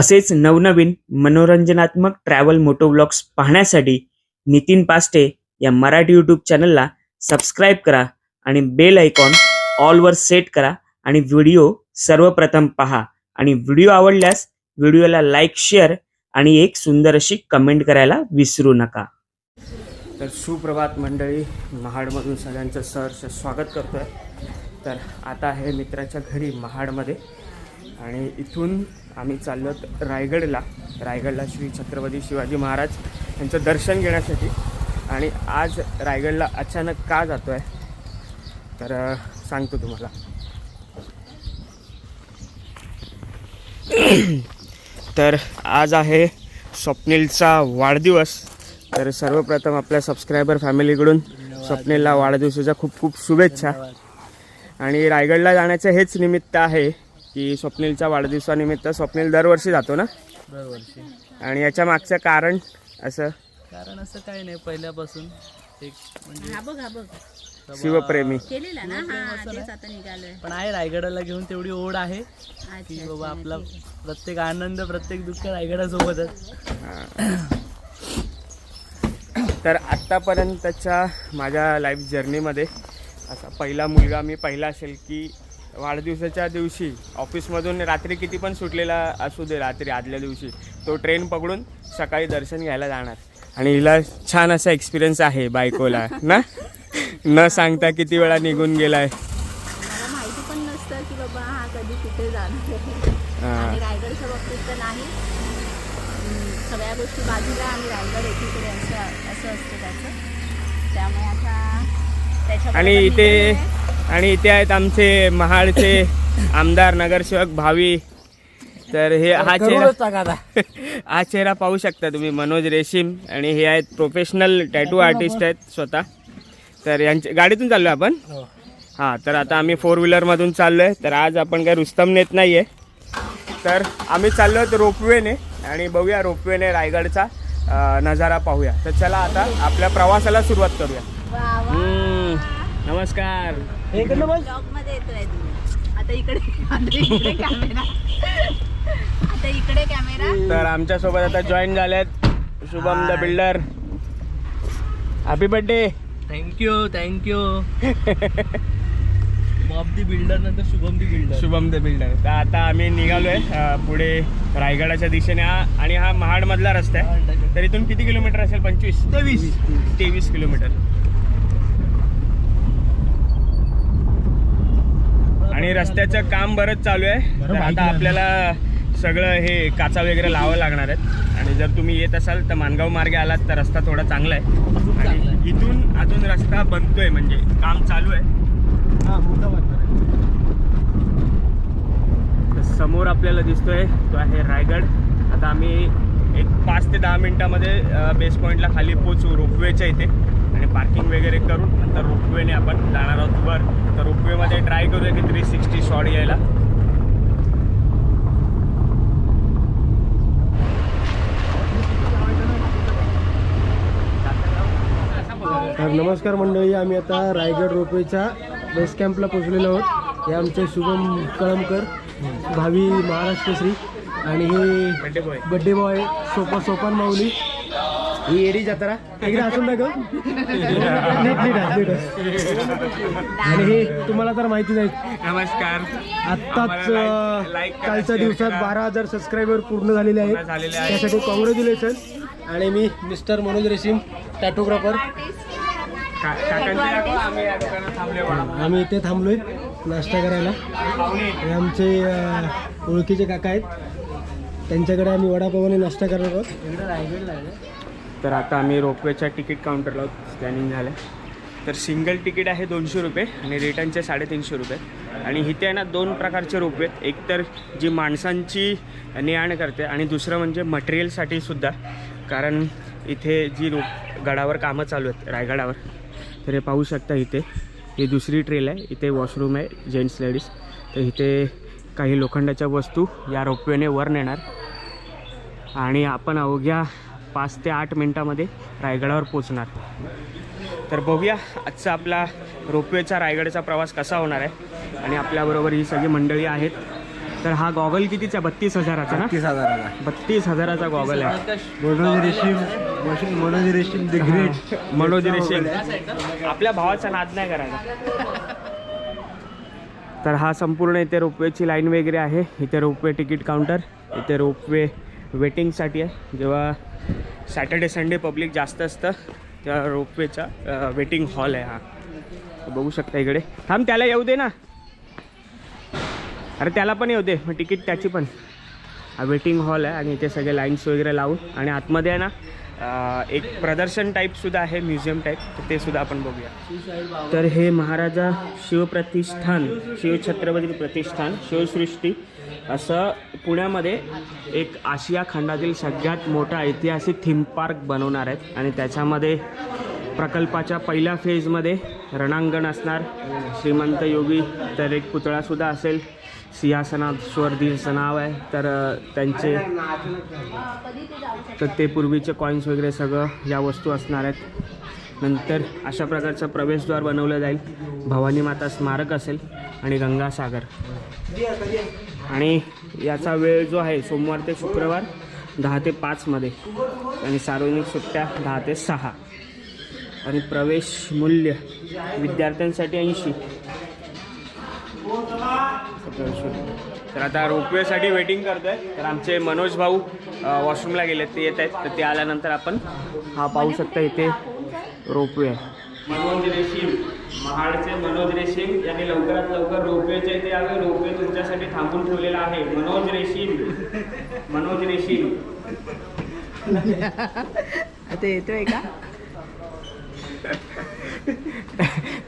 असेच नवनवीन मनोरंजनात्मक ट्रॅव्हल मोटो ब्लॉग्स पाहण्यासाठी नितीन पास्टे या मराठी यूट्यूब चॅनलला सबस्क्राईब करा आणि बेल आयकॉन ऑलवर सेट करा आणि व्हिडिओ सर्वप्रथम पहा. आणि व्हिडिओ आवडल्यास व्हिडिओला लाईक शेअर आणि एक सुंदर अशी कमेंट करायला विसरू नका. तर सुप्रभात मंडळी महाडमधून सगळ्यांचं सहर्ष स्वागत करतोय. तर आता आहे मित्राच्या घरी महाडमध्ये. आणि इथून आम्ही चाललो रायगडला. रायगडला श्री छत्रपती शिवाजी महाराज यांचं दर्शन घेण्यासाठी. आणि आज रायगडला अचानक का जातो आहे तर सांगतो तुम्हाला. तर आज आहे स्वप्नीलचा वाढदिवस. तर सर्वप्रथम आपल्या सबस्क्रायबर फॅमिलीकडून स्वप्नीलला वाढदिवसाच्या खूप खूप शुभेच्छा. आणि रायगडला जाण्याचं हेच निमित्त आहे की स्वप्नीलच्या वाढदिवसानिमित्त स्वप्नील दरवर्षी जातो ना? दरवर्षी. आणि याच्या मागचं कारण असं? कारण असं काही नाही पहिल्यापासून एक म्हणजे हा बघ हा बघ. बाबा- शिवप्रेमी. केलेला ना? हा तेच आता निघालोय. पण आहे रायगडाला घेऊन तेवढी ओढ आहे. अच्छा, की बाबा आपला. प्रत्येक आनंद प्रत्येक दुःख रायगडासोबतच. तर आत्तापर्यंतच्या माझ्या लाईफ जर्नीमध्ये असा पहिला मुलगा मी पहिला असेल की वाढदिवसाच्या दिवशी ऑफिसमधून रात्री किती पण सुटलेला असू दे रात्री आदल्या दिवशी तो ट्रेन पकडून सकाळी दर्शन घ्यायला जाणार. आणि हिला छान असा एक्सपिरियन्स आहे बायकोला ना? न सांगता किती वेळा निघून गेलाय. मला माहिती पण नसतं की बाबा हा कधी कुठे जाणार आहे. आणि रायगडच्या बाबतीत तर नाही. हम्म, सगळ्या गोष्टी बाजूला आणि रायगड एकीकडे असं असं असतं त्याचं. त्यामुळे आता त्याच्या आणि इथे आणि इथे आहेत आमचे महाडचे आमदार नगरसेवक भावी. तर हे हा चेहरा हा चेहरा पाहू शकता तुम्ही मनोज रेशीम. आणि हे आहेत प्रोफेशनल टॅटू आर्टिस्ट आहेत स्वतः. तर यांच्या गाडीतून चाललो आपण? हां. तर आता आम्ही फोर व्हीलरमधून चाललो आहे तर आज आपण काही रुस्तम नेत नाही आहे तर आम्ही चाललो आहोत रोपवेने आणि बघूया रोपवेने रायगडचा नजारा पाहूया. तर चला आता आपल्या प्रवासाला सुरुवात करूया. नमस्कार. ब्लॉगमध्ये येतोय तू. आता इकडे आता इकडे कॅमेरा आता इकडे कॅमेरा तर आमच्यासोबत आता जॉईन झालेत Shubham the builder happy birthday thank you thank you Bob the builder नंतर Shubham the builder Shubham the builder तर आता आम्ही निघालोय अं, पुढे रायगडाच्या दिशेने. हा- आणि हा महाडमधला रस्ता आहे. तर इथून किती किलोमीटर असेल? पंचवीस? तेवीस. तेवीस किलोमीटर. आणि रस्त्याचं काम बरंच चालू आहे. तर आता आपल्याला सगळं हे काचा वगैरे लावावं लागणार आहेत. आणि जर तुम्ही येत असाल तर मानगाव मार्गे आलात तर रस्ता थोडा चांगला आहे. आणि इथून अजून रस्ता बनतोय म्हणजे काम चालू आहे. समोर आपल्याला दिसतोय तो आहे रायगड. आता आम्ही एक पाच ते दहा मिनिटामध्ये बेस पॉईंटला खाली पोचू रोपवेच्या इथे. आणि पार्किंग वगैरे करून नंतर रोपवेने आपण जाणार आहोत वर. तर रोपवेमध्ये ट्राय करूया की थ्री सिक्स्टी शॉट यायला. तर नमस्कार मंडळी आम्ही आता रायगड रोपवेच्या बेस कॅम्पला पोहोचलेलो आहोत. हे आमचे शुभम कळमकर भावी महाराष्ट्र श्री आणि हे बड्डे बॉय. बड्डे बॉय सोपा सोपान माऊली. ही एडी जत्रा. एकदा असून दाखव नीट. आणि हे तुम्हाला तर माहितीच आहे नमस्कार. आत्ताच कालच्या दिवसात. बारा हजार सबस्क्रायबर पूर्ण झालेले आहेत. त्यासाठी कॉंग्रॅच्युलेशन आणि मी मिस्टर मनोज रेशीम टॅटोग्राफर आम्ही इथे थांबलोय नाश्ता करायला. हे आमचे ओळखीचे काका आहेत. त्यांच्याकडे आम्ही वडापावाने नाश्ता करणार आहोत. तर आता आम्ही रोपवेच्या तिकीट काउंटरला स्कॅनिंग झालं तर सिंगल तिकीट आहे दोनशे रुपये आणि रिटर्नचे साडेतीनशे रुपये. आणि इथे आहे ना दोन प्रकारचे रोपवे आहेत. एक तर जी माणसांची ने आण करते आणि दुसरं म्हणजे मटेरियलसाठी सुद्धा. कारण इथे जी रोप गडावर कामं चालू आहेत रायगडावर. तर हे पाहू शकता इथे. ही दुसरी ट्रेल आहे. इथे वॉशरूम आहे जेंट्स लेडीज तर इथे काही लोखंडाच्या वस्तू या रोपवेने वर नेणार. आणि आपण अवघ्या पाच ते आठ मिनटामध्ये रायगडावर पोचणार तर बघूया आजचा आपला रोपवेचा रायगडचा प्रवास कसा होणार आहे. आणि आपल्याबरोबर ही सगळी मंडळी आहेत. तर हा गॉगल कितीचा? बत्तीस हजाराचा ना? तीस हजाराला बत्तीस हजाराचा गॉगल आहे. मनोज रेशीम मनोज रेशीम द ग्रेट. मनोज रेशीम. आपल्या भावाचा नाद नाही करायचा. तर हा संपूर्ण इथे रोपवेची लाईन वगैरे आहे. इथे रोपवे तिकीट काउंटर इथे रोपवे वेटिंगसाठी आहे. जेव्हा सॅटर्डे संडे पब्लिक जास्त असतं तेव्हा रोपवेचा वेटिंग हॉल आहे हा. बघू शकता इकडे. थांब त्याला येऊ दे ना. अरे त्याला पण येऊ दे. मग तिकीट त्याची पण. हा वेटिंग हॉल आहे आणि इथे सगळे लाईन्स वगैरे लावून. आणि आतमध्ये आहे ना एक प्रदर्शन टाईपसुद्धा आहे म्युझियम टाईप तर ते सुद्धा आपण बघूया. तर हे महाराजा शिवप्रतिष्ठान शिवछत्रपती प्रतिष्ठान शिवसृष्टी असं पुण्यामध्ये एक आशिया खंडातील सगळ्यात मोठा ऐतिहासिक थीम पार्क बनवणार आहेत. आणि त्याच्यामध्ये प्रकल्पाच्या पहिल्या फेजमध्ये रणांगण असणार. श्रीमंत योगी तर एक पुतळासुद्धा असेल. सिंहासनावर दीर्घचं नाव आहे. तर त्यांचे तर ते पूर्वीचे कॉईन्स वगैरे सगळं या वस्तू असणार आहेत. नंतर अशा प्रकारचं प्रवेशद्वार बनवलं जाईल. भवानी माता स्मारक असेल आणि गंगासागर. आणि याचा वेळ जो आहे सोमवार ते शुक्रवार दहा ते पाचमध्ये आणि सार्वजनिक सुट्ट्या दहा ते सहा. आणि प्रवेश मूल्य विद्यार्थ्यांसाठी ऐंशी. तर आता रोपवेसाठी वेटिंग करतोय. तर आमचे मनोज भाऊ वॉशरूमला गेलेत. ते येत आहेत. तर ते आल्यानंतर आपण हा पाहू शकता इथे रोपवे. आहे मनोज रेशीम. महाडचे मनोज रेशीम यांनी लवकरात लवकर रोपवेच्या इथे यावे. रोपवे तुमच्यासाठी थांबून ठेवलेला आहे. मनोज रेशीम. मनोज रेशीम. आता येतोय का?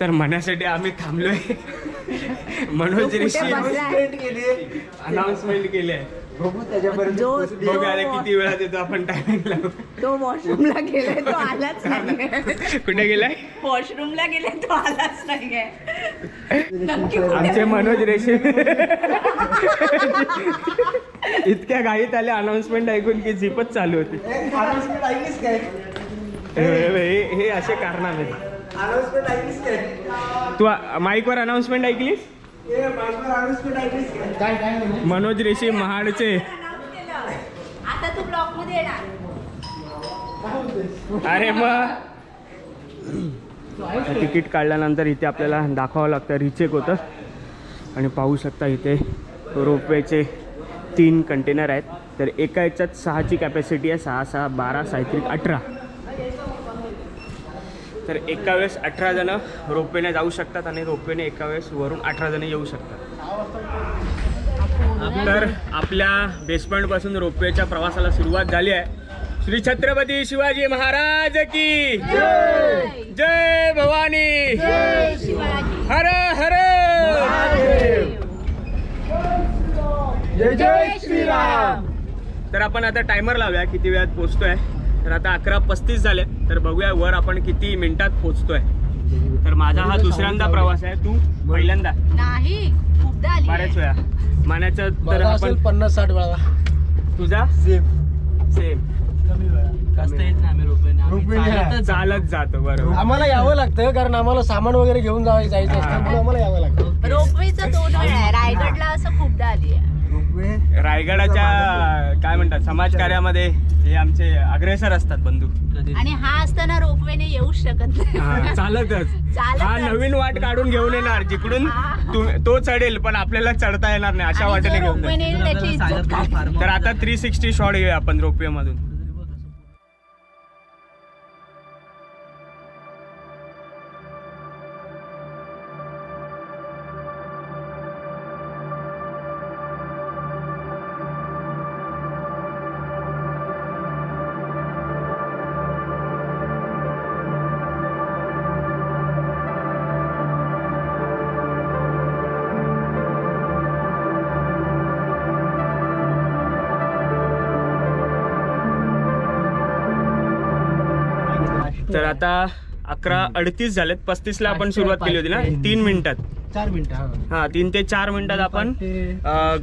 तर म्हणण्यासाठी आम्ही थांबलोय. मनोज रेशीम अनाउन्समेंट केली आहे. जो किती वेळात येतो आपण टायमिंग लावू तो वॉशरूमला गेलाय तो आलाच नाही कुठे गेलाय? वॉशरूमला गेलाय तो आलाच नक्की कुठे आमचे मनोज रेशीम इतक्या घाईत आले अनाउन्समेंट ऐकून की झिपच चालू होती. हे- हे हे असे कारणामे तू माईकवर अनाउन्समेंट ऐकलीस? मनोज रेशीम महाडचे. आता तू ब्लॉकमध्ये येणार. अरे मग तिकीट काढल्यानंतर इथे आपल्याला दाखवावं लागतं रिचेक होतं. आणि पाहू शकता इथे रोपवेचे तीन कंटेनर आहेत. तर एका याच्यात सहाची कॅपॅसिटी आहे सहा सहा बारा सायत्रिक अठरा. तर एका वेळेस अठरा जणं रोपवेने जाऊ शकतात आणि रोपवेने एका वेळेस वरून अठरा जणं येऊ शकतात. तर आपल्या बेसमेंटपासून रोपवेच्या प्रवासाला सुरुवात झाली आहे. श्री छत्रपती शिवाजी महाराज की जय भवानी. हर हर. जय जय श्रीराम. तर आपण आता टायमर लावूया किती वेळात पोहोचतोय तर आता अकरा पस्तीस झाले. तर बघूया वर आपण किती मिनिटात पोहोचतोय. तर माझा हा दुसऱ्यांदा प्रवास आहे. तू पहिल्यांदा. नाही खूपदा आली बऱ्याच वेळा. मानाचं तर आपण पन्नास साठ वेळा. तुझा? सेम. सेम. कमी वेळा. येत नाही आम्ही चालत जातो बरोबर. आम्हाला यावं लागतं कारण आम्हाला सामान वगैरे घेऊन जावं जायचं असतं म्हणून आम्हाला यावं लागतं. रोपवेचं दोन वेळा आहे. रायगडला असं खूपदा आली आहे. रायगडाच्या काय म्हणतात समाजकार्यामध्ये हे आमचे अग्रेसर असतात बंधू. आणि हा असताना रोपवेने येऊच शकत हा, नाही चालतच. हा नवीन वाट काढून घेऊन येणार जिकडून तु- तो चढेल पण आपल्याला चढता येणार नाही अशा वाटेने घेऊन तर आता थ्री सिक्स्टी शॉट घेऊया आपण रोपवे मधून तर आता अकरा अडतीस झालेत. पस्तीस ला आपण सुरुवात केली होती ना? तीन मिनिटात. चार मिनिटं हा. तीन ते चार मिनिटात आपण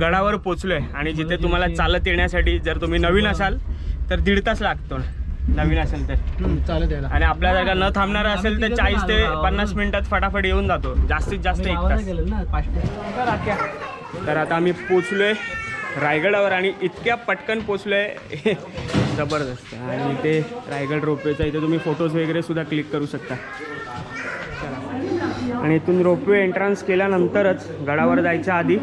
गडावर पोचलोय. आणि जिथे तुम्हाला चालत येण्यासाठी जर तुम्ही नवीन असाल तर दीड तास लागतो नवीन असेल तर. चालत यायला. आणि आपल्या जागा न थांबणार असेल तर चाळीस ते पन्नास मिनिटात फटाफट येऊन जातो. जास्तीत जास्त एक तास. तर आता आम्ही पोचलो आहे रायगडावर आणि इतक्या पटकन पोचलो आहे जबरदस्त आणि इथे रायगड रोपवेचा इथे तुम्ही फोटोज वगैरे सुद्धा क्लिक करू शकता. आणि इथून रोपवे एंट्रन्स केल्यानंतरच गडावर जायच्या आधी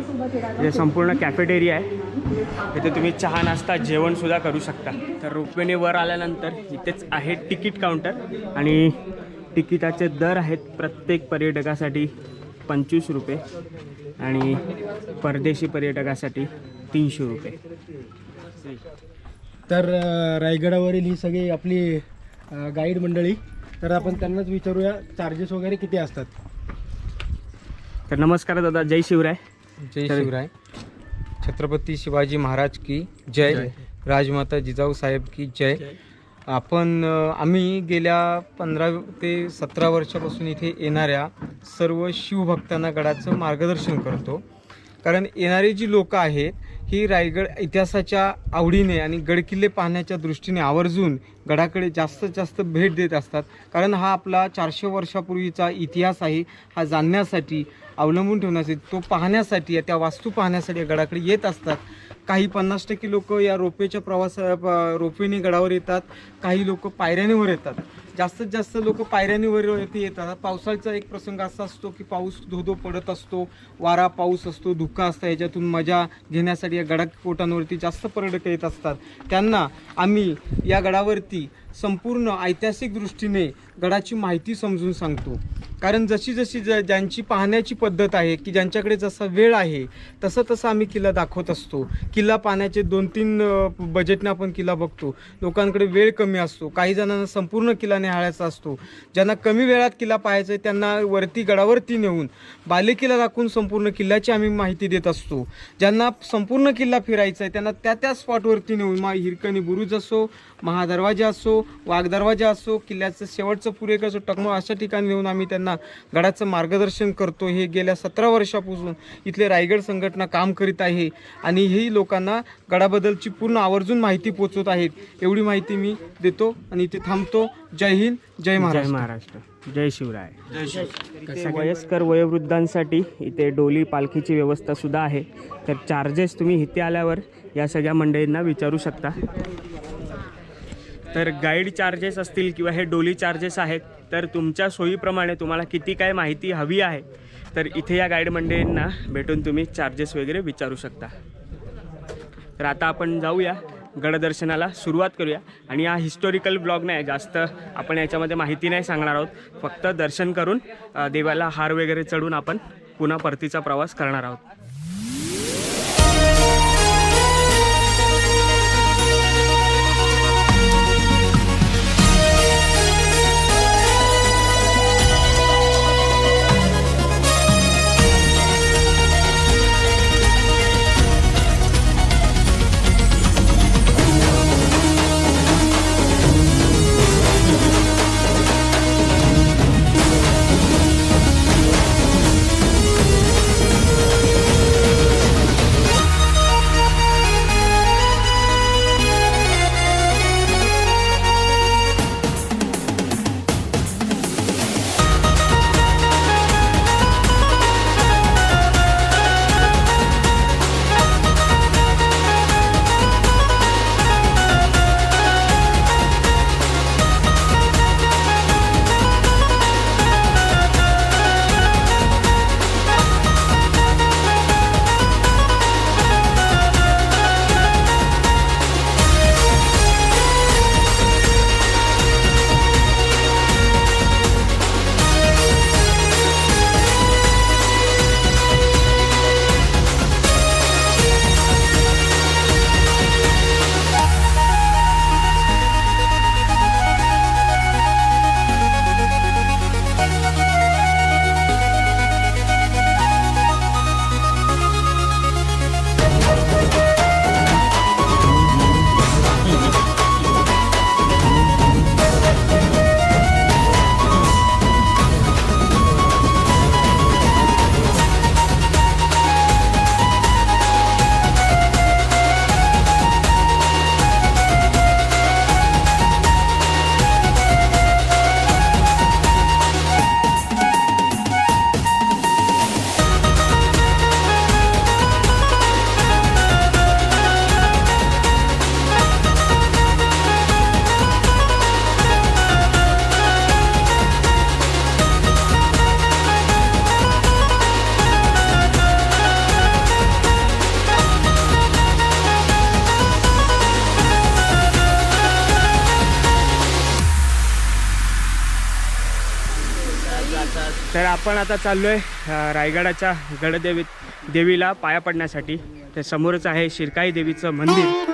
जे संपूर्ण कॅफेटेरिया आहे इथे तुम्ही चहा नाश्ता जेवणसुद्धा करू शकता. तर रोपवेने वर आल्यानंतर इथेच आहे तिकीट काउंटर आणि तिकिटाचे दर आहेत प्रत्येक पर्यटकासाठी पंचवीस रुपये आणि परदेशी पर्यटकासाठी तीनशे रुपये. तर रायगडावरील ही सगळी आपली गाईड मंडळी. तर आपण त्यांनाच विचारूया चार्जेस वगैरे किती असतात? तर नमस्कार दादा जय शिवराय. जय शिवराय. छत्रपती शिवाजी महाराज की जय. राजमाता जिजाऊ साहेब की जय. आपण आम्ही गेल्या पंधरा ते सतरा वर्षापासून इथे येणाऱ्या सर्व शिवभक्तांना गडाचं मार्गदर्शन करतो. कारण येणारी जी लोकं आहेत ही रायगड इतिहासाच्या आवडीने आणि गडकिल्ले पाहण्याच्या दृष्टीने आवर्जून गडाकडे जास्तीत जास्त भेट देत असतात. कारण हा आपला चारशे वर्षापूर्वीचा इतिहास आहे. हा जाणण्यासाठी अवलंबून ठेवण्यासाठी तो पाहण्यासाठी त्या वास्तू पाहण्यासाठी या गडाकडे येत असतात. काही पन्नास टक्के लोक या रोपवेच्या प्रवासा रोपेने रोपवेने गडावर येतात. काही लोक पायऱ्यांवर येतात. जास्तीत जास्त लोक पायऱ्यानीवर येते येतात. पावसाळ्याचा एक प्रसंग असा असतो की पाऊस धोधो पडत असतो वारा पाऊस असतो धुकं असतं याच्यातून मजा घेण्यासाठी या गडाकोटांवरती जास्त पर्यटक येत असतात. त्यांना आम्ही या गडावरती संपूर्ण ऐतिहासिक दृष्टीने गडाची माहिती समजून सांगतो. कारण जशी जशी ज ज्यांची पाहण्याची पद्धत आहे की ज्यांच्याकडे जसा वेळ आहे तसं तसं आम्ही किल्ला दाखवत असतो. किल्ला पाहण्याचे दोन तीन बजेटने आपण किल्ला बघतो. लोकांकडे वेळ कमी असतो. काही जणांना संपूर्ण किल्ला निहाळायचा असतो. ज्यांना कमी वेळात किल्ला पाहायचा आहे त्यांना वरती गडावरती नेऊन बालेकिल्ला दाखवून संपूर्ण किल्ल्याची आम्ही माहिती देत असतो. ज्यांना संपूर्ण किल्ला फिरायचा आहे त्यांना त्या त्या स्पॉटवरती नेऊन मा हिरकणी बुरुज असो महादरवाजा असो वाघदरवाजा असो किल्ल्याचं शेवटचं पुरेक असो टकमो अशा ठिकाणी नेऊन आम्ही त्यांना गडाचं मार्गदर्शन करतो. हे गेल्या सतरा वर्षापासून इथले रायगड संघटना काम करीत आहे आणि ही लोकांना गडाबद्दलची पूर्ण आवर्जून माहिती पोचवत आहेत. एवढी माहिती मी देतो आणि इथे थांबतो. जय हिंद जय जय महाराष्ट्र. जय शिवराय. इथे वयस्कर वयोवृद्धांसाठी इथे डोली पालखीची व्यवस्था सुद्धा आहे. तर चार्जेस तुम्ही इथे आल्यावर या सगळ्या मंडळींना विचारू शकता. तर गाईड चार्जेस असतील किंवा हे डोली चार्जेस आहेत तर तुमच्या सोयीप्रमाणे तुम्हाला किती काय माहिती हवी आहे तर इथे या गाईड मंडळींना भेटून तुम्ही चार्जेस वगैरे विचारू शकता. तर आता आपण जाऊया गडदर्शनाला सुरुवात करूया. आणि हा हिस्टॉरिकल ब्लॉग नाही जास्त आपण याच्यामध्ये माहिती नाही सांगणार आहोत. फक्त दर्शन करून देवाला हार वगैरे चढून आपण पुन्हा परतीचा प्रवास करणार आहोत. आपण आता चाललो आहे रायगडाच्या गडदेवी देवीला पाया पडण्यासाठी. तर समोरच आहे शिरकाई देवीचं मंदिर.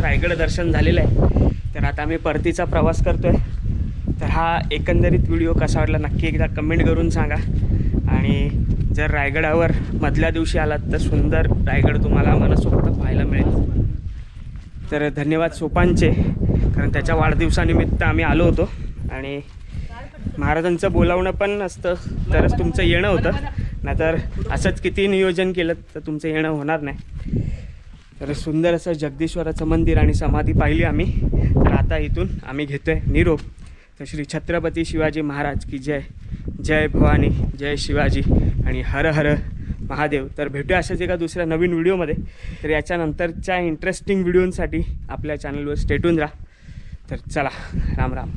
सुंदर रायगड दर्शन झालेलं आहे. तर आता आम्ही परतीचा प्रवास करतो आहे तर हा एकंदरीत व्हिडिओ कसा वाटला नक्की एकदा कमेंट करून सांगा. आणि जर रायगडावर मधल्या दिवशी आलात तर सुंदर रायगड तुम्हाला मनसोक्त पाहायला मिळेल. तर धन्यवाद सोपांचे कारण त्याच्या वाढदिवसानिमित्त आम्ही आलो होतो. आणि महाराजांचं बोलावणं पण असतं तरच तुमचं येणं होतं. नाहीतर असंच किती नियोजन केलं तर तुमचं येणं होणार नाही. तर सुंदर असं जगदीश्वराचं मंदिर आणि समाधी पाहिली आम्ही. तर आता इथून आम्ही घेतोय निरोप. तर श्री छत्रपती शिवाजी महाराज की जय. जय भवानी जय शिवाजी आणि हर हर महादेव. तर भेटूया अशाच एका दुसऱ्या नवीन व्हिडिओमध्ये. तर याच्यानंतरच्या इंटरेस्टिंग व्हिडिओंसाठी आपल्या चॅनलवर स्टेटून राहा. तर चला राम राम.